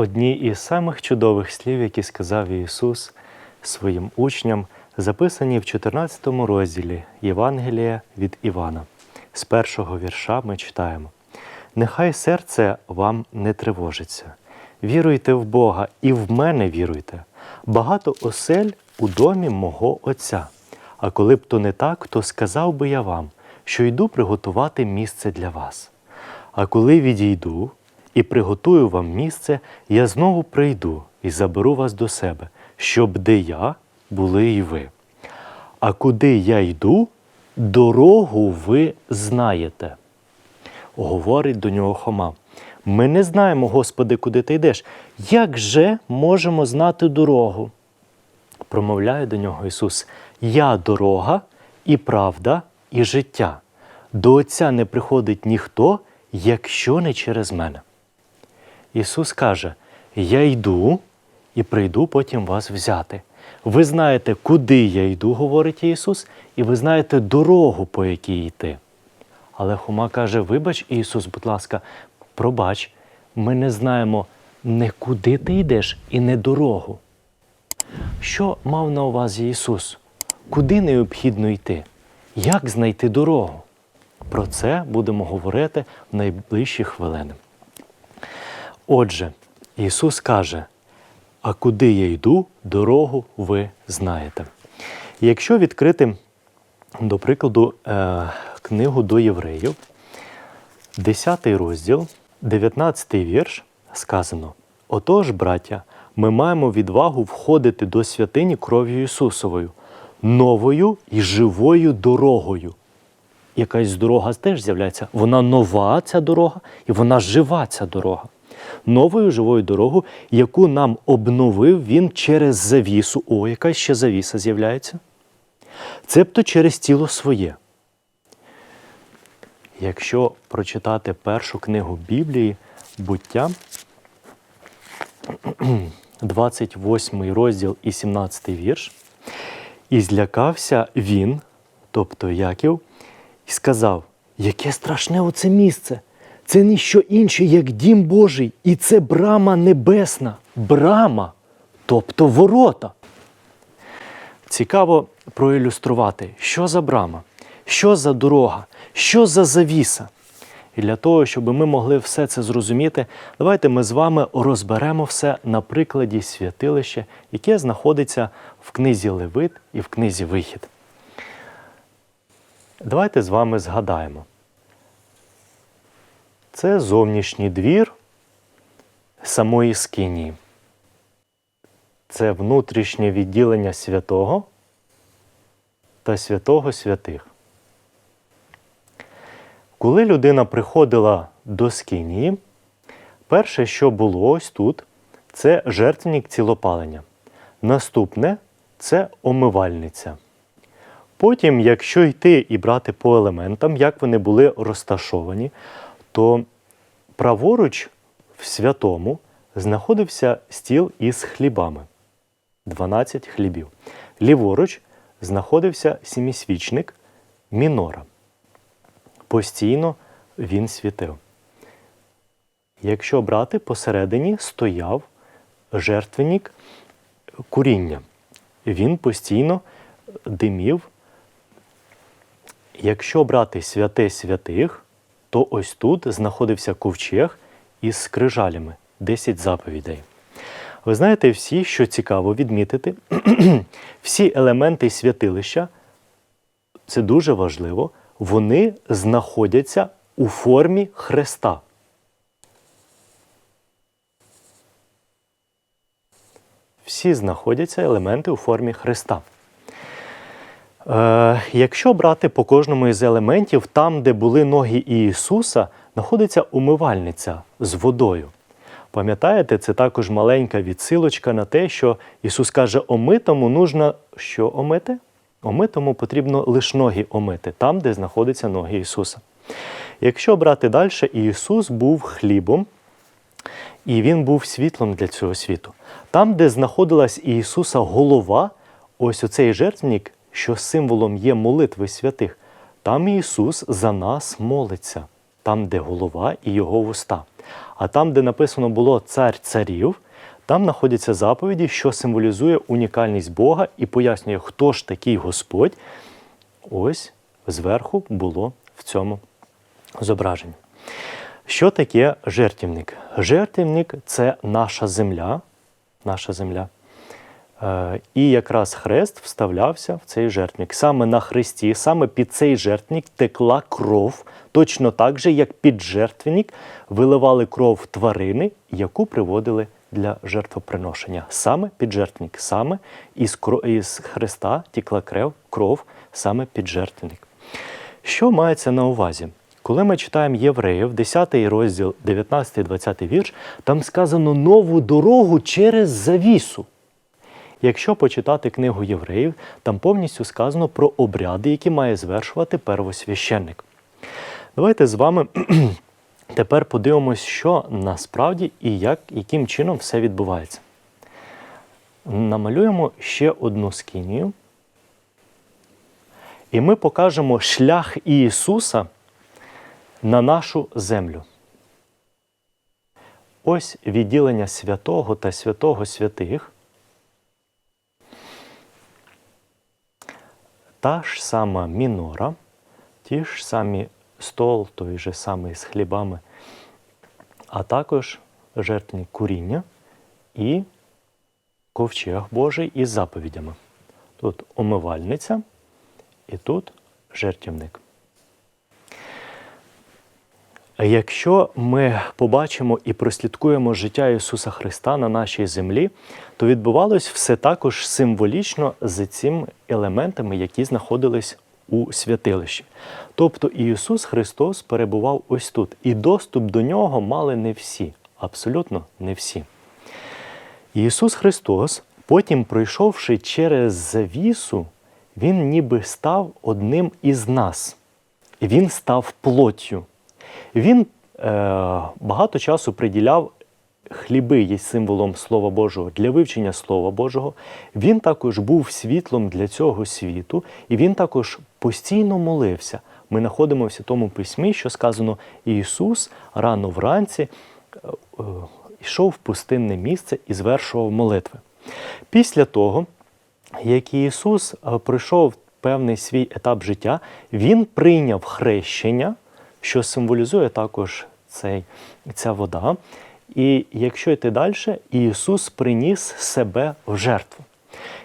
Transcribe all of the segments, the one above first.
Одні із самих чудових слів, які сказав Ісус своїм учням, записані в 14 розділі Євангелія від Івана. З першого вірша ми читаємо: Нехай серце вам не тривожиться. Віруйте в Бога і в мене віруйте. Багато осель у домі мого Отця. А коли б то не так, то сказав би я вам, що йду приготувати місце для вас. А коли відійду і приготую вам місце, я знову прийду і заберу вас до себе, щоб де я були і ви. А куди я йду, дорогу ви знаєте. Говорить до нього Хома. Ми не знаємо, Господи, куди ти йдеш. Як же можемо знати дорогу? Промовляє до нього Ісус: Я дорога і правда, і життя. До Отця не приходить ніхто, якщо не через мене. Ісус каже: Я йду і прийду потім вас взяти. Ви знаєте, куди я йду, говорить Ісус, і ви знаєте дорогу, по якій йти. Але Хома каже: Вибач, Ісус, будь ласка, пробач, ми не знаємо не куди ти йдеш і не дорогу. Що мав на увазі Ісус? Куди необхідно йти? Як знайти дорогу? Про це будемо говорити в найближчі хвилини. Отже, Ісус каже: А куди я йду, дорогу ви знаєте. Якщо відкрити, до прикладу, е, книгу до євреїв, 10 розділ, 19 вірш, сказано: Отож, браття, ми маємо відвагу входити до святині кров'ю Ісусовою, новою і живою дорогою. Якась дорога теж з'являється. Вона нова, ця дорога, і вона жива, ця дорога. Новою живою дорогою, яку нам обновив він через завісу. О, якась ще завіса з'являється. Цебто через тіло своє. Якщо прочитати першу книгу Біблії, буття, 28 розділ і 17 вірш, і злякався він, тобто Яків, і сказав: Яке страшне оце місце! Це ніщо інше, як дім Божий, і це брама небесна, брама, тобто ворота. Цікаво проілюструвати, що за брама, що за дорога, що за завіса. І для того, щоб ми могли все це зрозуміти, давайте ми з вами розберемо все на прикладі святилища, яке знаходиться в книзі Левит і в книзі Вихід. Давайте з вами згадаємо. Це зовнішній двір самої скинії. Це внутрішнє відділення святого та святого святих. Коли людина приходила до скинії, перше, що було ось тут, це жертвенник цілопалення. Наступне це омивальниця. Потім, якщо йти і брати по елементам, як вони були розташовані, то праворуч в святому знаходився стіл із хлібами 12 хлібів. Ліворуч знаходився сімісвічник мінора. Постійно він світив. Якщо брати, посередині стояв жертвенник куріння. Він постійно димів. Якщо брати святе святих, то ось тут знаходився ковчег із скрижалями 10 заповідей. Ви знаєте, всі, що цікаво відмітити, всі елементи святилища, це дуже важливо, вони знаходяться у формі хреста. Всі знаходяться елементи у формі хреста. Е, якщо брати по кожному із елементів, там, де були ноги Ісуса, знаходиться умивальниця з водою. Пам'ятаєте, це також маленька відсилочка на те, що Ісус каже, омитому нужно що омити? Омитому потрібно лише ноги омити, там, де знаходяться ноги Ісуса. Якщо брати далі, Ісус був хлібом, і Він був світлом для цього світу. Там, де знаходилась Ісуса голова, ось оцей жертвник, що символом є молитви святих, там Ісус за нас молиться, там, де голова і Його вуста. А там, де написано було цар царів, там знаходяться заповіді, що символізує унікальність Бога і пояснює, хто ж такий Господь. Ось зверху було в цьому зображенні. Що таке жертівник? Жертівник це наша земля. Наша земля. Е, І якраз хрест вставлявся в цей жертвник. Саме на хресті, саме під цей жертвник текла кров, точно так же, як під жертвник виливали кров тварини, яку приводили для жертвоприношення. Саме під жертвник, саме із, кро- із хреста тікла кров, кров саме під жертвник. Що мається на увазі? Коли ми читаємо Євреїв, 10 розділ, 19-20 вірш, там сказано нову дорогу через завісу. Якщо почитати книгу євреїв, там повністю сказано про обряди, які має звершувати первосвященник. Давайте з вами тепер подивимось, що насправді і як, яким чином все відбувається. Намалюємо ще одну скинію. І ми покажемо шлях Ісуса на нашу землю. Ось відділення святого та святого святих. Та ж сама мінора, ті ж самі стол, той же самий з хлібами, а також жертвні куріння і ковчег Божий із заповідями. Тут омивальниця і тут жертівник. Якщо ми побачимо і прослідкуємо життя Ісуса Христа на нашій землі, то відбувалось все також символічно з цими елементами, які знаходились у святилищі. Тобто Ісус Христос перебував ось тут, і доступ до нього мали не всі, абсолютно не всі. Ісус Христос, потім пройшовши через завісу, Він ніби став одним із нас. Він став плоттю. Він е, багато часу приділяв хліби є символом Слова Божого для вивчення Слова Божого. Він також був світлом для цього світу, і він також постійно молився. Ми знаходимо в Святому Письмі, що сказано, Ісус рано вранці е, е, йшов в пустинне місце і звершував молитви. Після того, як Ісус е, пройшов певний свій етап життя, Він прийняв хрещення, що символізує також цей, ця вода. І якщо йти далі, Ісус приніс себе в жертву.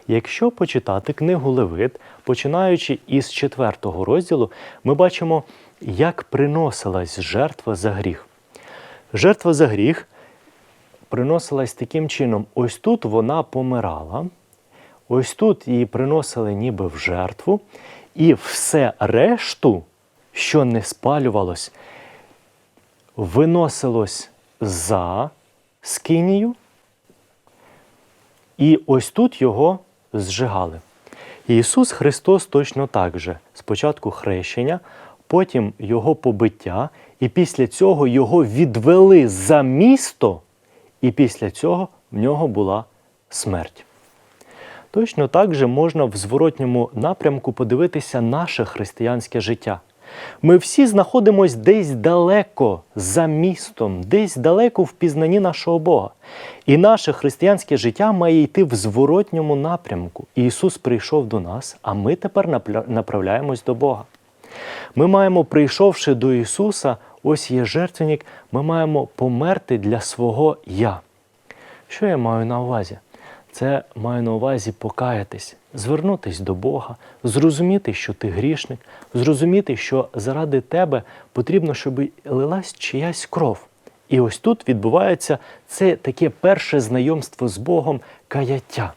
Якщо почитати книгу Левит, починаючи із 4 розділу, ми бачимо, як приносилась жертва за гріх. Жертва за гріх приносилась таким чином: ось тут вона помирала, ось тут її приносили ніби в жертву, і все решту, що не спалювалось, виносилось за скинію, і ось тут його зжигали. Ісус Христос точно так же. Спочатку хрещення, потім Його побиття, і після цього його відвели за місто, і після цього в нього була смерть. Точно так же можна в зворотньому напрямку подивитися наше християнське життя. Ми всі знаходимося десь далеко за містом, десь далеко в пізнанні нашого Бога. І наше християнське життя має йти в зворотньому напрямку. Ісус прийшов до нас, а ми тепер направляємось до Бога. Ми маємо, прийшовши до Ісуса, ось є жертвенник, ми маємо померти для свого Я. Що я маю на увазі? Це маю на увазі покаятись, звернутись до Бога, зрозуміти, що ти грішник, зрозуміти, що заради тебе потрібно, щоб лилась чиясь кров. І ось тут відбувається це таке перше знайомство з Богом каяття.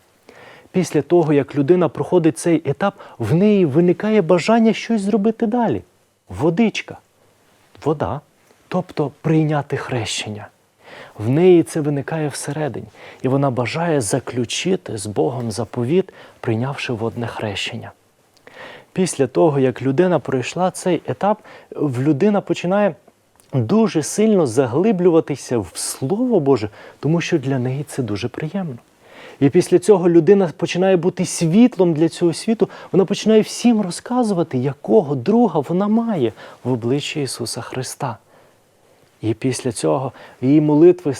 Після того, як людина проходить цей етап, в неї виникає бажання щось зробити далі. Водичка, вода, тобто прийняти хрещення. В неї це виникає всередині, і вона бажає заключити з Богом заповіт, прийнявши водне хрещення. Після того, як людина пройшла цей етап, людина починає дуже сильно заглиблюватися в Слово Боже, тому що для неї це дуже приємно. І після цього людина починає бути світлом для цього світу, вона починає всім розказувати, якого друга вона має в обличчі Ісуса Христа. І після цього її молитви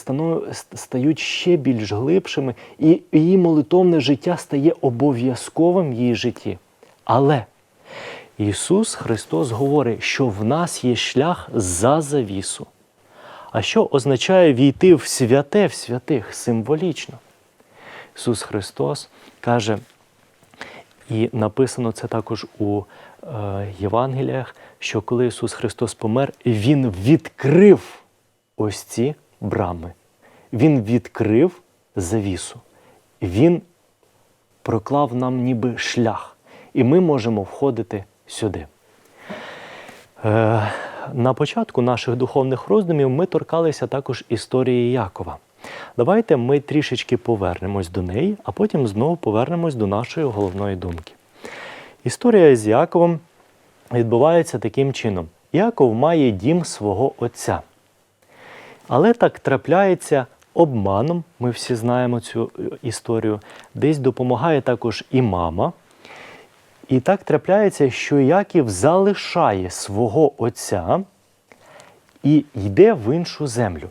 стають ще більш глибшими, і її молитовне життя стає обов'язковим в її житті. Але Ісус Христос говорить, що в нас є шлях за завісу. А що означає війти в святе в святих символічно? Ісус Христос каже, і написано це також у Євангеліях, що коли Ісус Христос помер, Він відкрив ось ці брами. Він відкрив завісу. Він проклав нам ніби шлях, і ми можемо входити сюди. Е, на початку наших духовних роздумів ми торкалися також історії Якова. Давайте ми трішечки повернемось до неї, а потім знову повернемось до нашої головної думки. Історія з Яковом відбувається таким чином: Яков має дім свого отця. Але так трапляється обманом, ми всі знаємо цю е, історію. Десь допомагає також і мама. І так трапляється, що Яків залишає свого отця і йде в іншу землю.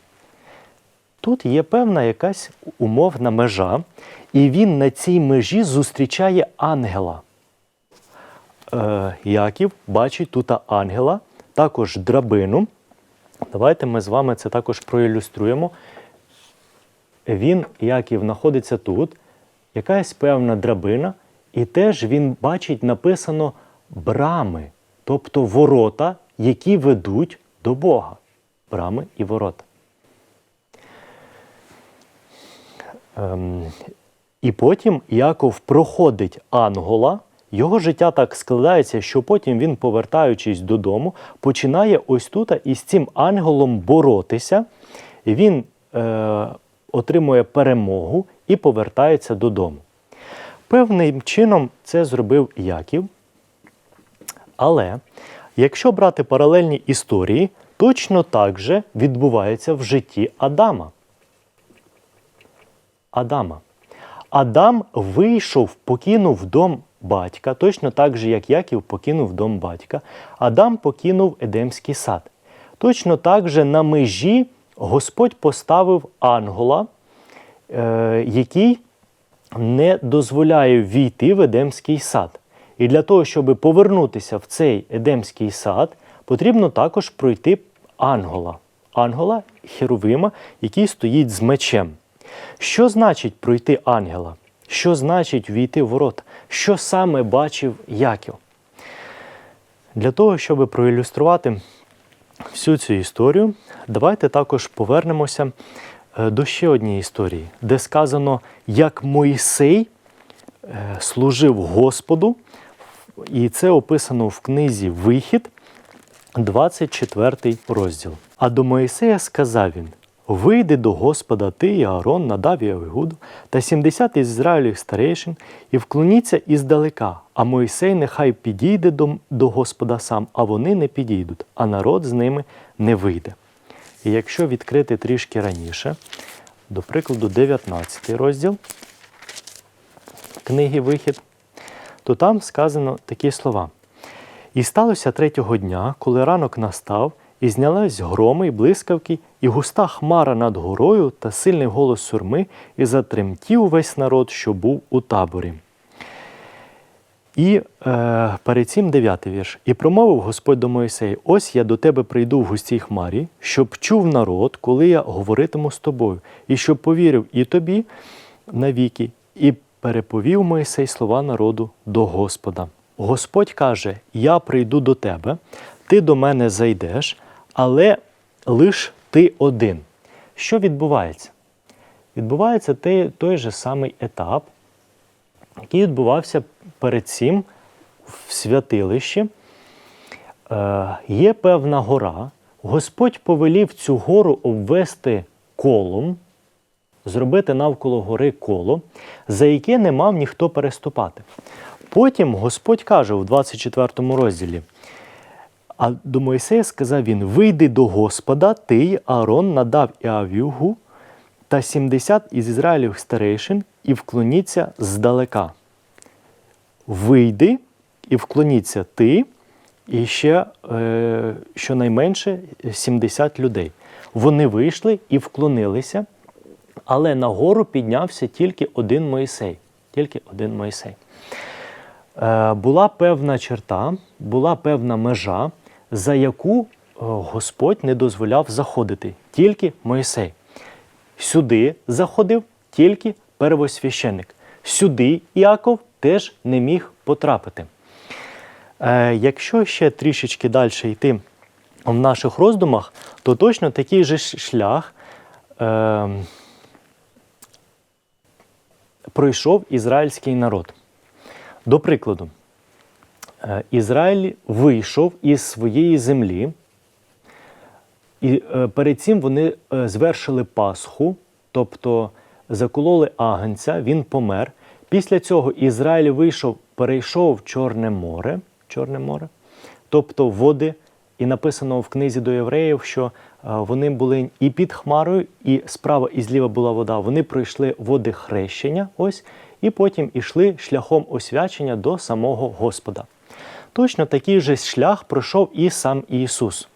Тут є певна якась умовна межа, і він на цій межі зустрічає ангела. Е, Яків бачить тут ангела, також драбину. Давайте ми з вами це також проілюструємо. Він, Яків, знаходиться тут, якась певна драбина, і теж він бачить написано брами, тобто ворота, які ведуть до Бога. Брами і ворота. Ем, і потім Яков проходить Ангола. Його життя так складається, що потім він, повертаючись додому, починає ось тут із цим ангелом боротися. Він е, отримує перемогу і повертається додому. Певним чином це зробив Яків. Але якщо брати паралельні історії, точно так же відбувається в житті Адама. Адама. Адам вийшов, покинув дом батька, точно так же, як Яків покинув дом батька. Адам покинув Едемський сад. Точно так же на межі Господь поставив ангела, е, який не дозволяє війти в Едемський сад. І для того, щоб повернутися в цей Едемський сад, потрібно також пройти ангела. Ангела Херовима, який стоїть з мечем. Що значить пройти ангела? Що значить війти в ворот? Що саме бачив Яків? Для того, щоб проілюструвати всю цю історію, давайте також повернемося е, до ще однієї історії, де сказано, як Моїсей е, служив Господу, і це описано в книзі Вихід, 24 розділ. А до Моїсея сказав він: Вийди до Господа ти і Аарон, надав і та 70 із Ізраїлів старейшин, і вклоніться іздалека, а Мойсей нехай підійде до, до Господа сам, а вони не підійдуть, а народ з ними не вийде. І якщо відкрити трішки раніше, до прикладу, 19 розділ книги Вихід, то там сказано такі слова. І сталося третього дня, коли ранок настав, і знялись громи й блискавки, і густа хмара над горою та сильний голос сурми, і затремтів весь народ, що був у таборі. І е, перед цим дев'ятий вірш. І промовив Господь до Моїсея: Ось я до тебе прийду в густій хмарі, щоб чув народ, коли я говоритиму з тобою, і щоб повірив і тобі навіки, і переповів Моїсей слова народу до Господа. Господь каже: Я прийду до тебе, ти до мене зайдеш, але лиш ти один. Що відбувається? Відбувається той, той же самий етап, який відбувався перед цим в святилищі. Е, є певна гора. Господь повелів цю гору обвести колом, зробити навколо гори коло, за яке не мав ніхто переступати. Потім Господь каже у 24 розділі. А до Мойсея сказав він: Вийди до Господа, ти, Аарон, надав і Авюгу та 70 із Ізраїлів старейшин, і вклоніться здалека. Вийди і вклоніться ти і ще е, щонайменше 70 людей. Вони вийшли і вклонилися, але на гору піднявся тільки один Моїсей. Тільки один Моїсей. Е, була певна черта, була певна межа, за яку е, Господь не дозволяв заходити, тільки Моїсей. Сюди заходив тільки первосвященик. Сюди Іаков теж не міг потрапити. Е, якщо ще трішечки далі йти в наших роздумах, то точно такий же шлях е, пройшов ізраїльський народ. До прикладу, Ізраїль вийшов із своєї землі, і е, перед цим вони е, звершили Пасху, тобто закололи агнця, він помер. Після цього Ізраїль вийшов, перейшов в Чорне море, Чорне море, тобто води, і написано в книзі до євреїв, що е, вони були і під хмарою, і справа і зліва була вода. Вони пройшли води хрещення, ось, і потім ішли шляхом освячення до самого Господа. Точно такий же шлях пройшов і сам Ісус.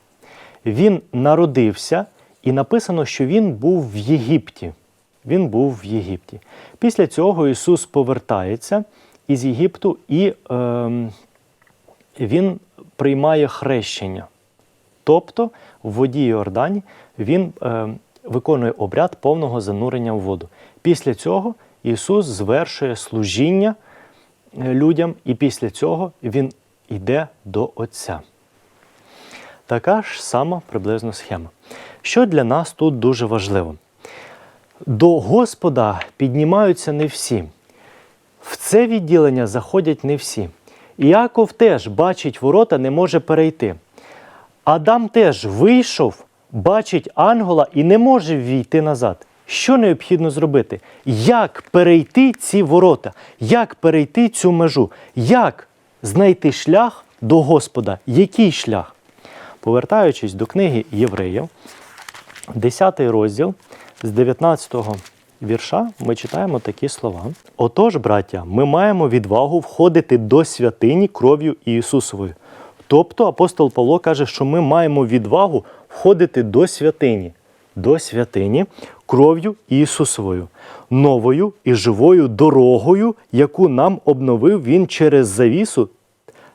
Він народився, і написано, що Він був в Єгипті. Він був в Єгипті. Після цього Ісус повертається із Єгипту і е, Він приймає хрещення. Тобто в воді Йордані Він е, виконує обряд повного занурення в воду. Після цього Ісус звершує служіння е, людям, і після цього Він йде до Отця. Така ж сама приблизно схема. Що для нас тут дуже важливо? До Господа піднімаються не всі. В це відділення заходять не всі. Іаков теж бачить ворота, не може перейти. Адам теж вийшов, бачить ангела і не може війти назад. Що необхідно зробити? Як перейти ці ворота? Як перейти цю межу? Як знайти шлях до Господа? Який шлях? Повертаючись до книги Євреїв, 10 розділ з 19 вірша ми читаємо такі слова. Отож, браття, ми маємо відвагу входити до святині кров'ю Ісусовою. Тобто апостол Павло каже, що ми маємо відвагу входити до святині, до святині кров'ю Ісусовою, новою і живою дорогою, яку нам обновив Він через завісу,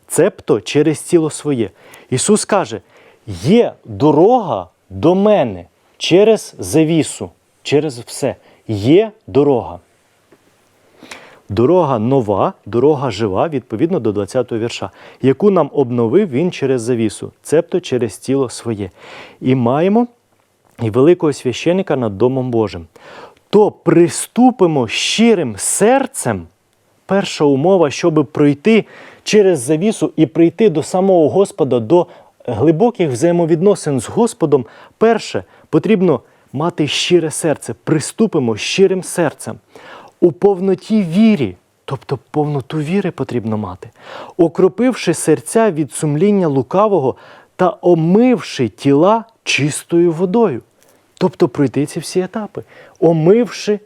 цебто через тіло своє. Ісус каже: є дорога до мене через завісу, через все. Є дорога. Дорога нова, дорога жива, відповідно до 20-го вірша, яку нам обновив він через завісу, цебто через тіло своє. І маємо і великого священика над Домом Божим. То приступимо щирим серцем. Перша умова, щоб пройти через завісу і прийти до самого Господа, до глибоких взаємовідносин з Господом, перше потрібно мати щире серце. Приступимо щирим серцем. У повноті вірі, тобто повноту віри потрібно мати, окропивши серця від сумління лукавого та омивши тіла чистою водою. Тобто пройти ці всі етапи, омивши,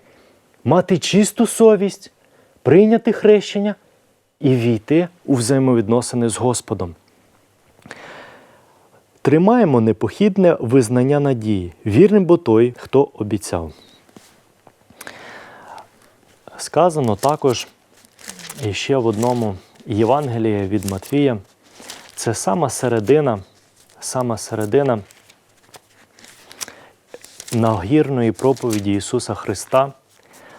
мати чисту совість, прийняти хрещення і війти у взаємовідносини з Господом. Тримаємо непохідне визнання надії, вірним бо той, хто обіцяв. Сказано також ще в одному Євангелії від Матвія. Це сама середина, сама середина нагірної проповіді Ісуса Христа,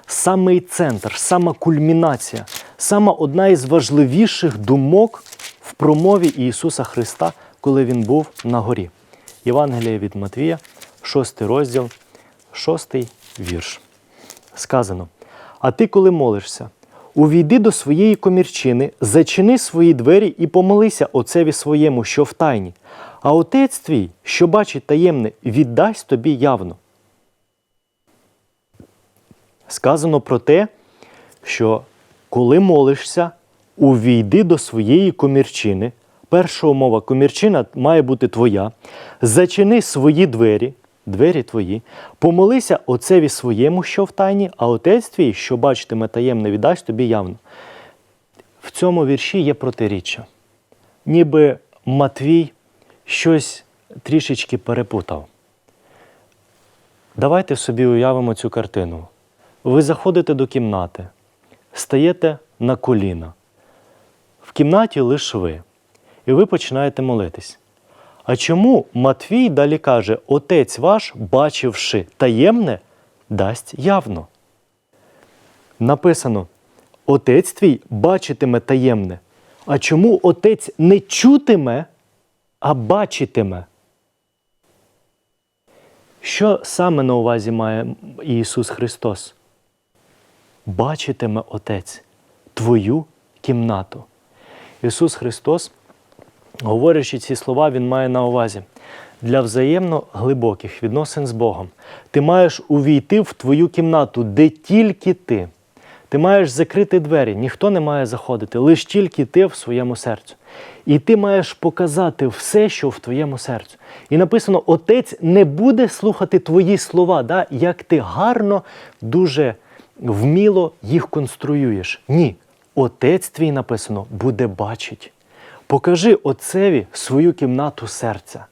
самий центр, сама кульмінація, сама одна із важливіших думок в промові Ісуса Христа, коли Він був на горі. Євангелія від Матвія, 6 розділ, 6 вірш. Сказано: А ти, коли молишся, увійди до своєї комірчини, зачини свої двері і помолися отцеві своєму, що в тайні, а отець твій, що бачить таємне, віддасть тобі явно. Сказано про те, що коли молишся, увійди до своєї комірчини. Перша умова комірчина має бути твоя. Зачини свої двері, двері твої, помолися отцеві своєму, що в тайні, а отець твій, що бачитиме таємне, віддасть тобі явно. В цьому вірші є протиріччя. Ніби Матвій щось трішечки перепутав. Давайте собі уявимо цю картину. Ви заходите до кімнати, стаєте на коліна. В кімнаті лише ви, і ви починаєте молитись. А чому Матвій далі каже: Отець ваш, бачивши таємне, дасть явно? Написано: Отець твій бачитиме таємне. А чому отець не чутиме, а бачитиме? Що саме на увазі має Ісус Христос? Бачитиме Отець твою кімнату. Ісус Христос, говорячи ці слова, Він має на увазі. Для взаємно глибоких відносин з Богом ти маєш увійти в твою кімнату, де тільки ти. Ти маєш закрити двері, ніхто не має заходити, лише тільки ти в своєму серцю. І ти маєш показати все, що в твоєму серцю. І написано: Отець не буде слухати твої слова, да, як ти гарно, дуже вміло їх конструюєш. Ні. Отець твій написано буде бачить. Покажи Отцеві свою кімнату серця.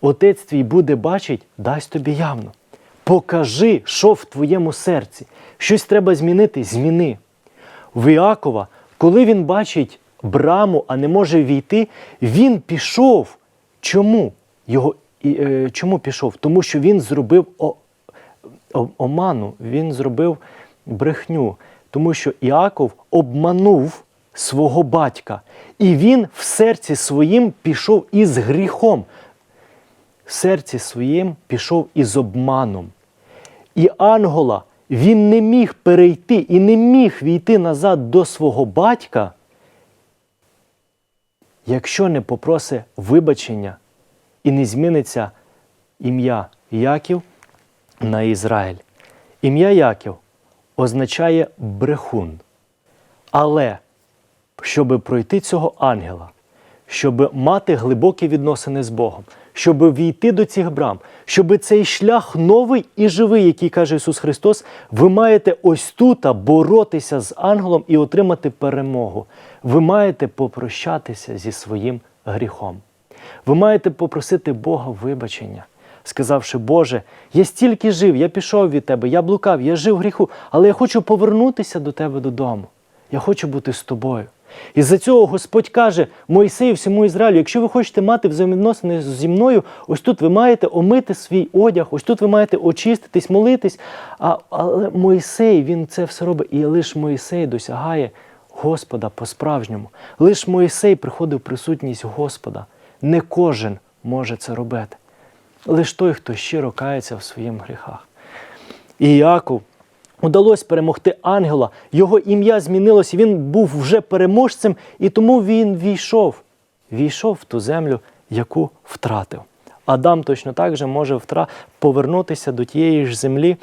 Отець твій буде бачить, дасть тобі явно. Покажи, що в твоєму серці. Щось треба змінити, зміни. В Іакова, коли він бачить браму, а не може війти, він пішов. Чому? Його, е, Чому пішов? Тому що він зробив о, о, оману, він зробив брехню. Тому що Іаков обманув свого батька, і він в серці своїм пішов із гріхом. В серці своїм пішов із обманом. І Ангола він не міг перейти і не міг війти назад до свого батька, якщо не попросить вибачення і не зміниться ім'я Яків на Ізраїль. Ім'я Яків означає брехун. Але щоб пройти цього ангела, щоб мати глибокі відносини з Богом, щоб війти до цих брам, щоб цей шлях новий і живий, який каже Ісус Христос, ви маєте ось тут боротися з ангелом і отримати перемогу. Ви маєте попрощатися зі своїм гріхом. Ви маєте попросити Бога вибачення, сказавши, Боже, я стільки жив, я пішов від Тебе, я блукав, я жив в гріху, але я хочу повернутися до Тебе додому. Я хочу бути з тобою. І за цього Господь каже Мойсею всьому Ізраїлю, якщо ви хочете мати взаємовідносини зі мною, ось тут ви маєте омити свій одяг, ось тут ви маєте очиститись, молитись. А, Але Мойсей, він це все робить. І лише Мойсей досягає Господа по-справжньому. Лише Мойсей приходив присутність Господа. Не кожен може це робити. Лише той, хто щиро кається в своїх гріхах. І Іаков Удалось перемогти ангела, його ім'я змінилося, він був вже переможцем, і тому він війшов, війшов в ту землю, яку втратив. Адам точно так же може втра... повернутися до тієї ж землі,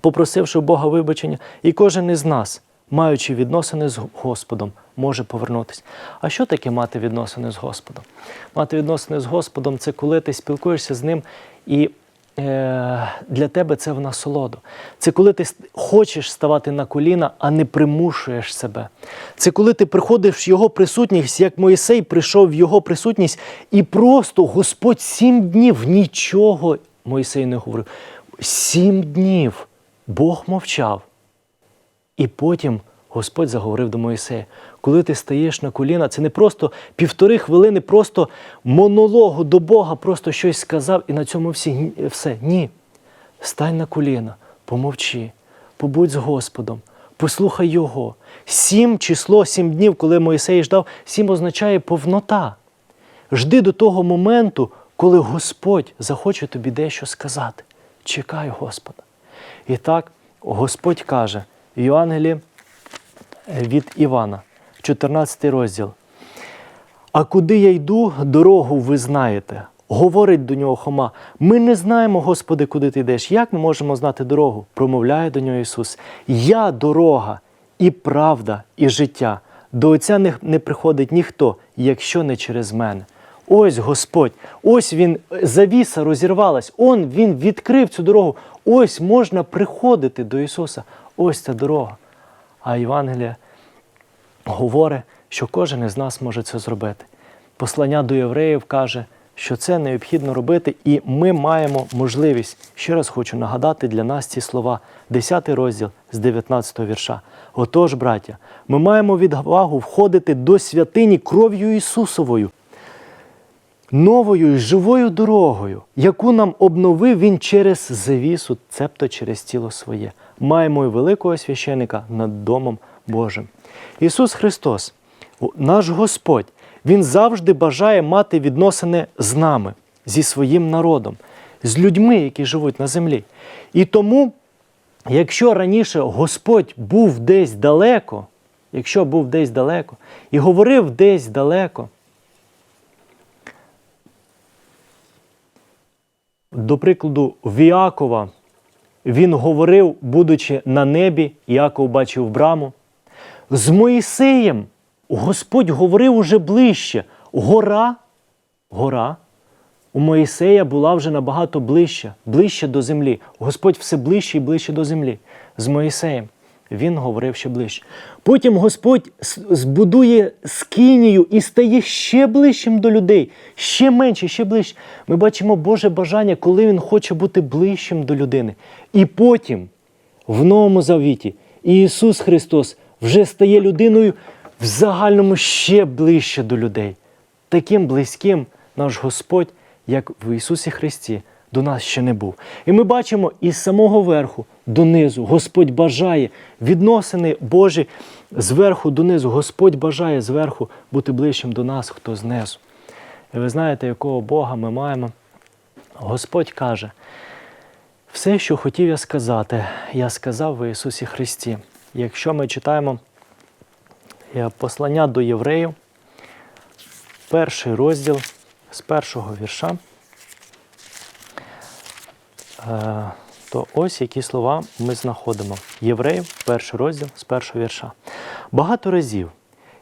попросивши Бога вибачення, і кожен із нас, маючи відносини з Господом, може повернутися. А що таке мати відносини з Господом? Мати відносини з Господом це коли ти спілкуєшся з ним і для тебе це в насолоду. Це коли ти хочеш ставати на коліна, а не примушуєш себе. Це коли ти приходиш в Його присутність, як Моїсей прийшов в Його присутність, і просто Господь сім днів нічого Моїсей не говорив. Сім днів Бог мовчав. І потім Господь заговорив до Моїсея. Коли ти стаєш на коліна, це не просто півтори хвилини, просто монологу до Бога, просто щось сказав і на цьому всі, все. Ні. Стань на коліна, помовчи, побудь з Господом, послухай Його. Сім число, сім днів, коли Моїсей ждав, сім означає повнота. Жди до того моменту, коли Господь захоче тобі дещо сказати. Чекай Господа. І так Господь каже в Євангелії від Івана. 14 розділ. А куди я йду, дорогу ви знаєте. Говорить до нього Хома. Ми не знаємо, Господи, куди ти йдеш. Як ми можемо знати дорогу? Промовляє до нього Ісус. Я дорога, і правда, і життя. До Отця не, приходить ніхто, якщо не через мене. Ось Господь, ось Він, завіса розірвалась, Он Він відкрив цю дорогу. Ось можна приходити до Ісуса. Ось ця дорога. А Євангелія говорить, що кожен із нас може це зробити. послання до євреїв каже, що це необхідно робити, і ми маємо можливість. Ще раз хочу нагадати для нас ці слова, 10 розділ з 19 вірша. Отож, браття, ми маємо відвагу входити до святині кров'ю Ісусовою, новою і живою дорогою, яку нам обновив Він через завісу, цебто через тіло своє. Маємо і великого священика над Домом Божим. Ісус Христос, наш Господь, Він завжди бажає мати відносини з нами, зі своїм народом, з людьми, які живуть на землі. І тому, якщо раніше Господь був десь далеко, якщо був десь далеко і говорив десь далеко, До прикладу, в Іакова він говорив, будучи на небі, Іаков бачив браму. З Моїсеєм Господь говорив уже ближче. Гора, гора у Моїсея була вже набагато ближче, ближче до землі. Господь все ближче і ближче до землі. З Моїсеєм він говорив ще ближче. Потім Господь збудує скинію і стає ще ближчим до людей, ще менше, ще ближче. Ми бачимо Боже бажання, коли Він хоче бути ближчим до людини. І потім, в Новому Завіті, Ісус Христос вже стає людиною в загальному ще ближче до людей. Таким близьким наш Господь, як в Ісусі Христі, до нас ще не був. І ми бачимо із самого верху донизу Господь бажає відносини Божі зверху донизу. Господь бажає зверху бути ближчим до нас, хто знизу. І ви знаєте, якого Бога ми маємо? Господь каже, все, що хотів я сказати, я сказав в Ісусі Христі. Якщо ми читаємо е, послання до євреїв, перший розділ з першого вірша, е, то ось які слова ми знаходимо. Євреїв, перший розділ з першого вірша. Багато разів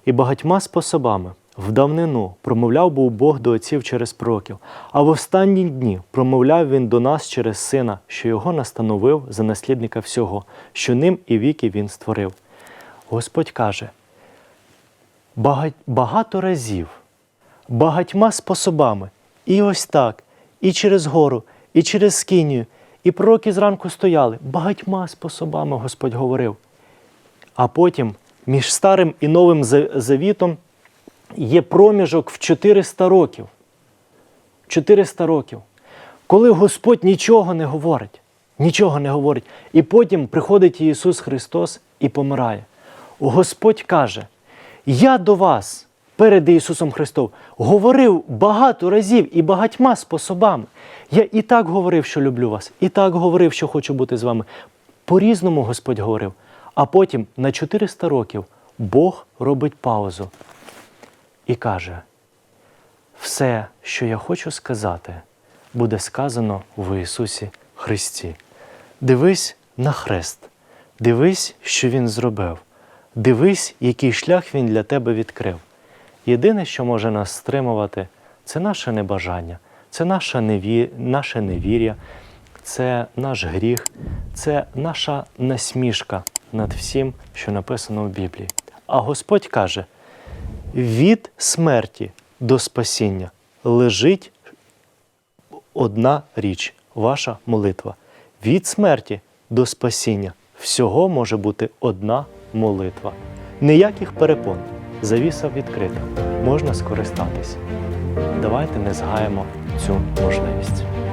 і багатьма способами в давнину промовляв був Бог до отців через пророків, а в останні дні промовляв він до нас через сина, що його настановив за наслідника всього, що ним і віки він створив. Господь каже: багато разів, багатьма способами, і ось так, і через гору, і через скинію, і пророки зранку стояли. Багатьма способами Господь говорив. А потім між старим і новим завітом є проміжок в 400 років. 400 років. Коли Господь нічого не говорить, нічого не говорить. І потім приходить Ісус Христос і помирає. Господь каже: Я до вас перед Ісусом Христом говорив багато разів і багатьма способами. Я і так говорив, що люблю вас, і так говорив, що хочу бути з вами. По-різному Господь говорив. А потім на 400 років Бог робить паузу і каже: все, що я хочу сказати, буде сказано в Ісусі Христі. Дивись на хрест, дивись, що Він зробив, дивись, який шлях Він для тебе відкрив. Єдине, що може нас стримувати, це наше небажання, це наша неві... наше невір'я, це наш гріх, це наша насмішка над всім, що написано в Біблії. А Господь каже: від смерті до спасіння лежить одна річ ваша молитва. Від смерті до спасіння всього може бути одна молитва. Ніяких перепон. Завіса відкрита. Можна скористатись. Давайте не згаємо цю можливість.